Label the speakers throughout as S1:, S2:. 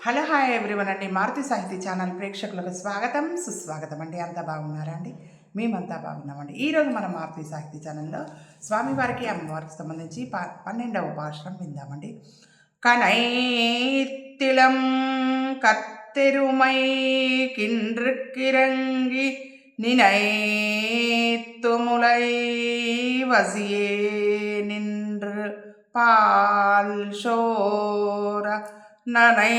S1: Hello hi everyone అండి మారుతి సాహితీ channel ప్రేక్షకులకు స్వాగతం సుస్వాగతం అండి అంతా బాగున్నారా అండి మేమంతా బాగున్నామండి ఈరోజు మన మారుతి సాహితీ ఛానల్లో స్వామివారికి అమ్మవారికి సంబంధించి ప పన్నెండవ పాశ్రం విందామండి కనైతిలం కత్తెరుమై కిండ్రుక్కిరంగి நினைத்துமுலை வசியே நின்று பால் നനയത്തില്ലം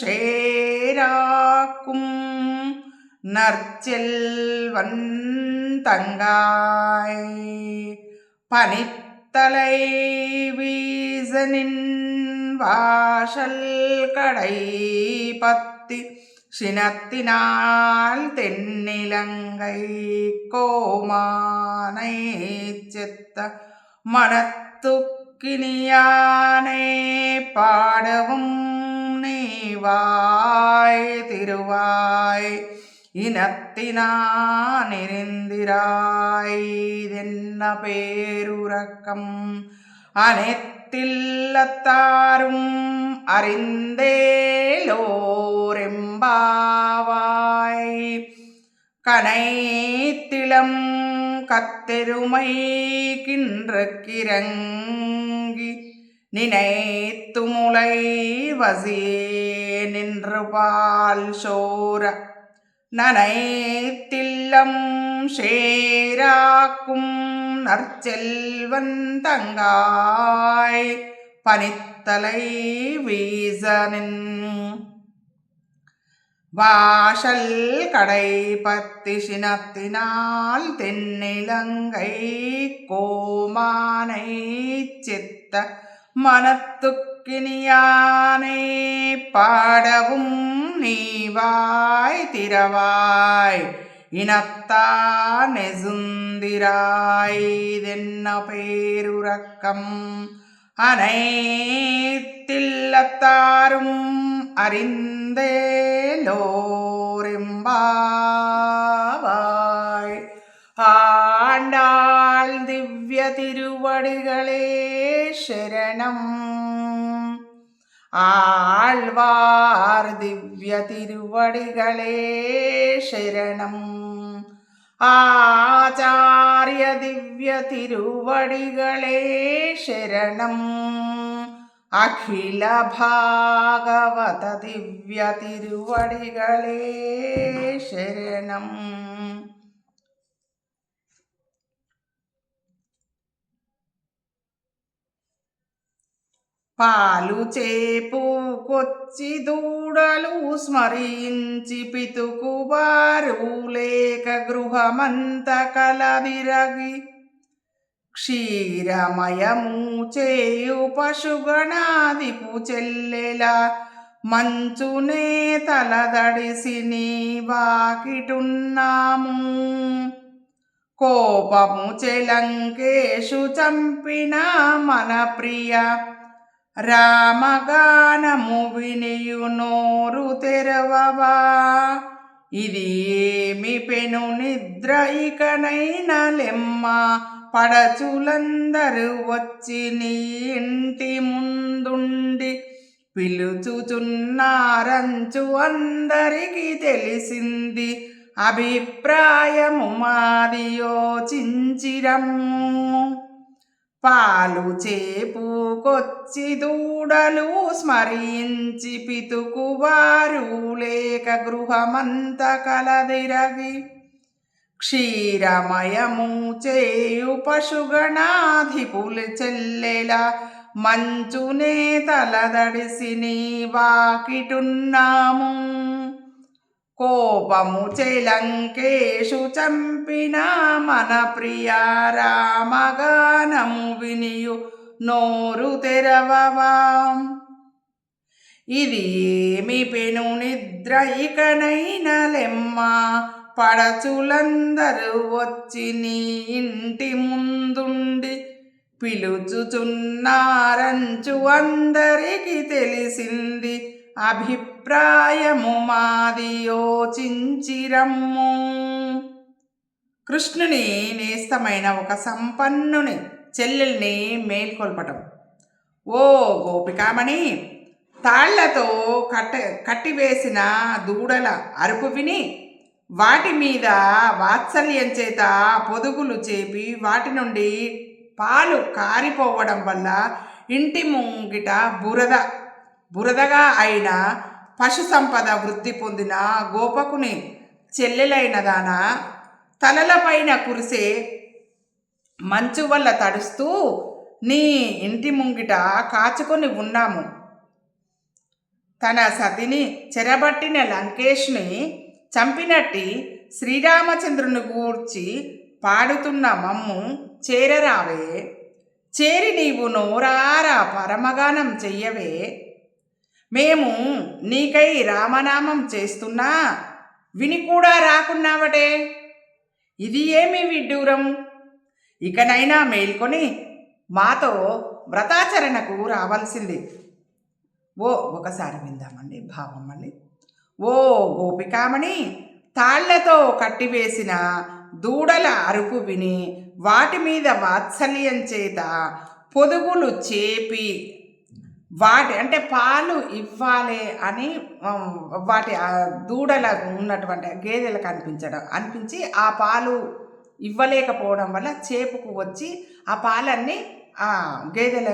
S1: ഷേരാക്കും നർച്ചെൽവൻ തങ്കായ്. പനിത്തലൈ വീസനിൻ വാഷൽ കടൈ പത്തി ശിനത്തിനാൽ തെന്നിലങ്കൈ കോമാനൈ ചെത്ത മണത്തു மனத்துக்கினியானே பாடவும் நீவாய் திருவாய். இனத்தினானிருந்திராய் இதென்ன பேருறக்கம் அனைத்தில்லத்தாரும் அறிந்தேலோரெம்பாவாய். கனைத்திளம் கத்தெருமை கின்ற கிறங்கி நினைத்து முளை வசியே நின்று பால் சோர நனைத்தில்லம் ஷேராக்கும் நற்செல்வன் தங்காய் பனித்தலை வீசனின் வாசல் கடை பத்தி சினத்தினால் தென்னிலங்கை கோமானை சித்த மனத்துக்கினியானே பாடவும் நீவாய் திரவாய் இனத்தா நெசுந்திராய் இதென்ன பேருறக்கம் அனைத்தில்லத்தாரும் അറിന്തേലോരെമ്പാവാൾ ആണ്ടാൾ ദിവ്യ തിരുവടികളെ ശരണം. ആൾവാർ ദിവ്യ തിരുവടികളെ ശരണം. ആചാര്യ ദിവ്യ തിരുവടികളെ ശരണം. అఖిల భాగవత దివ్య ತಿರುವಡಿಗಳೇ శరణం పాలు చేపు కొచ్చి దూడలు స్మరించి పితుకు వారు లేక గృహమంత కలవిరగి క్షీరమయము చేయు పశుగణాదిపు చెల్లెల మంచునే తలదడిసి నీ వాకిటున్నాము కోపము చెలంకేషు చంపిన మన ప్రియ రామగానము వినియు నోరు తెరవవా. ఇది ఏమి పెను నిద్ర ఇకనైన లెమ్మ పడచులందరూ వచ్చి నీ ఇంటి ముందుండి పిలుచుచున్నారంచు అందరికీ తెలిసింది. అభిప్రాయము మాది యోచించిరము పాలు చేపుకొచ్చి దూడలు స్మరించి పితుకు వారు లేక గృహమంత కలదిరగి క్షీరమయము చేయు పశుగణాధిపులు చెల్లెలా మంచునే తలదడిసి నీ వాకిటున్నాము. కోపము చెలంకేషు చంపిన మన ప్రియ రామగానము వినియు నోరు తెరవవా. ఇది ఏమి పెను నిద్ర ఇకనైన లెమ్మా పడచులందరూ వచ్చి నీ ఇంటి ముందుండి పిలుచుచున్నారంచు అందరికి తెలిసింది. అభిప్రాయము మాది యోచించిరమ్ము. కృష్ణుని నేస్తమైన ఒక సంపన్నుని చెల్లెల్ని మేల్కొల్పటం. ఓ గోపికామణి తాళ్ళతో కట్ట కట్టివేసిన దూడల అరుపు విని వాటి మీద వాత్సల్యం చేత పొదుగులు చేపి వాటి నుండి పాలు కారిపోవడం వల్ల ఇంటి ముంగిట బురద బురదగా అయిన పశు సంపద వృద్ధి పొందిన గోపకుని చెల్లెలైన దాన తలలపైన కురిసే మంచు వల్ల తడుస్తూ నీ ఇంటి ముంగిట కాచుకొని ఉన్నాము. తన సతిని చెరబట్టిన లంకేష్ని చంపినట్టి శ్రీరామచంద్రుని గూర్చి పాడుతున్న మమ్ము చేరరావే. చేరి నీవు నోరారా పరమగానం చెయ్యవే. మేము నీకై రామనామం చేస్తున్నా విని కూడా రాకున్నావటే. ఇది ఏమి విడ్డూరం? ఇకనైనా మేల్కొని మాతో వ్రతాచరణకు రావాల్సింది. ఓ ఒకసారి విందామండి భావం మళ్ళీ. ఓ గోపికామణి తాళ్ళతో కట్టివేసిన దూడల అరుపు విని వాటి మీద వాత్సల్యం చేత పొదుగులు చేపి వాటి అంటే పాలు ఇవ్వాలి అని వాటి దూడల ఉన్నటువంటి గేదెలకు అనిపించడం అనిపించి ఆ పాలు ఇవ్వలేకపోవడం వల్ల చేపుకు వచ్చి ఆ పాలన్నీ ఆ గేదెల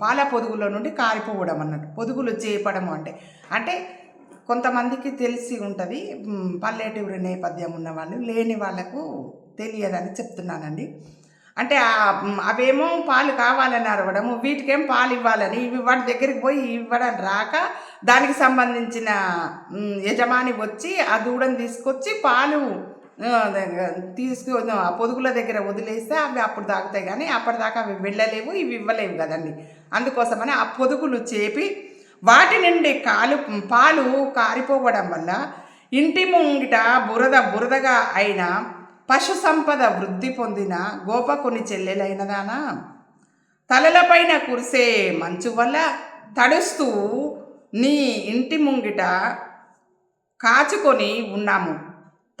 S1: పాల పొదుగులో నుండి కారిపోవడం అన్నట్టు. పొదుగులు చేపడము అంటే అంటే కొంతమందికి తెలిసి ఉంటుంది. పల్లెటూరు నేపథ్యం ఉన్న వాళ్ళు లేని వాళ్ళకు తెలియదని చెప్తున్నానండి. అంటే అవేమో పాలు కావాలని అరవడము వీటికేం పాలు ఇవ్వాలని ఇవి వాటి దగ్గరికి పోయి ఇవ్వడం రాక దానికి సంబంధించిన యజమాని వచ్చి ఆ దూడని తీసుకొచ్చి పాలు తీసుకు పొదుగుల దగ్గర వదిలేస్తే అవి అప్పుడు తాగుతాయి కానీ అప్పటిదాకా అవి వెళ్ళలేవు ఇవి ఇవ్వలేవు కదండి. అందుకోసమని ఆ పొదుగులు చేపి వాటి నుండి కాలు పాలు కారిపోవడం వల్ల ఇంటి ముంగిట బురద బురదగా అయిన పశు సంపద వృద్ధి పొందిన గోపకుని చెల్లెలైనదానా? తలలపైన కురిసే మంచు వల్ల తడుస్తూ నీ ఇంటి ముంగిట కాచుకొని ఉన్నాము.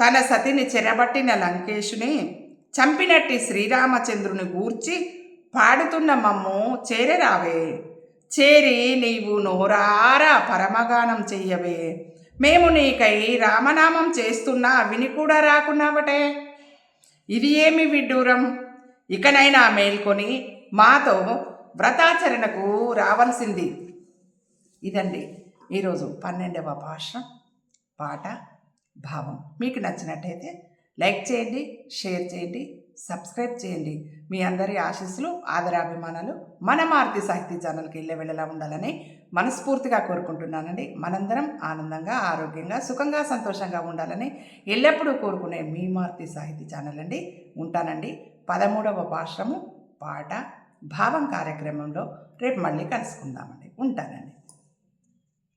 S1: తన సతిని చెరబట్టిన లంకేషుని చంపినట్టి శ్రీరామచంద్రుని గూర్చి పాడుతున్న మమ్ము చేరరావే. చేరి నీవు నోరారా పరమగానం చెయ్యవే. మేము నీకై రామనామం చేస్తున్నా విని కూడా రాకున్నావటే. ఇది ఏమి విడ్డూరం? ఇకనైనా మేల్కొని మాతో వ్రతాచరణకు రావాల్సింది. ఇదండి ఈరోజు పన్నెండవ భాష పాట భావం. మీకు నచ్చినట్టయితే లైక్ చేయండి షేర్ చేయండి. సబ్స్క్రైబ్ చేయండి. మీ అందరి ఆశీస్సులు ఆదరాభిమానాలు మన మారుతి సాహితీ ఛానల్కి వెళ్ళే వెళ్ళలా ఉండాలని మనస్ఫూర్తిగా కోరుకుంటున్నానండి. మనందరం ఆనందంగా ఆరోగ్యంగా సుఖంగా సంతోషంగా ఉండాలని ఎల్లప్పుడూ కోరుకునే మీ మారుతి సాహితీ ఛానల్ అండి. ఉంటానండి. పదమూడవ పాశ్రము పాట భావం కార్యక్రమంలో రేపు మళ్ళీ కలుసుకుందామండి. ఉంటానండి.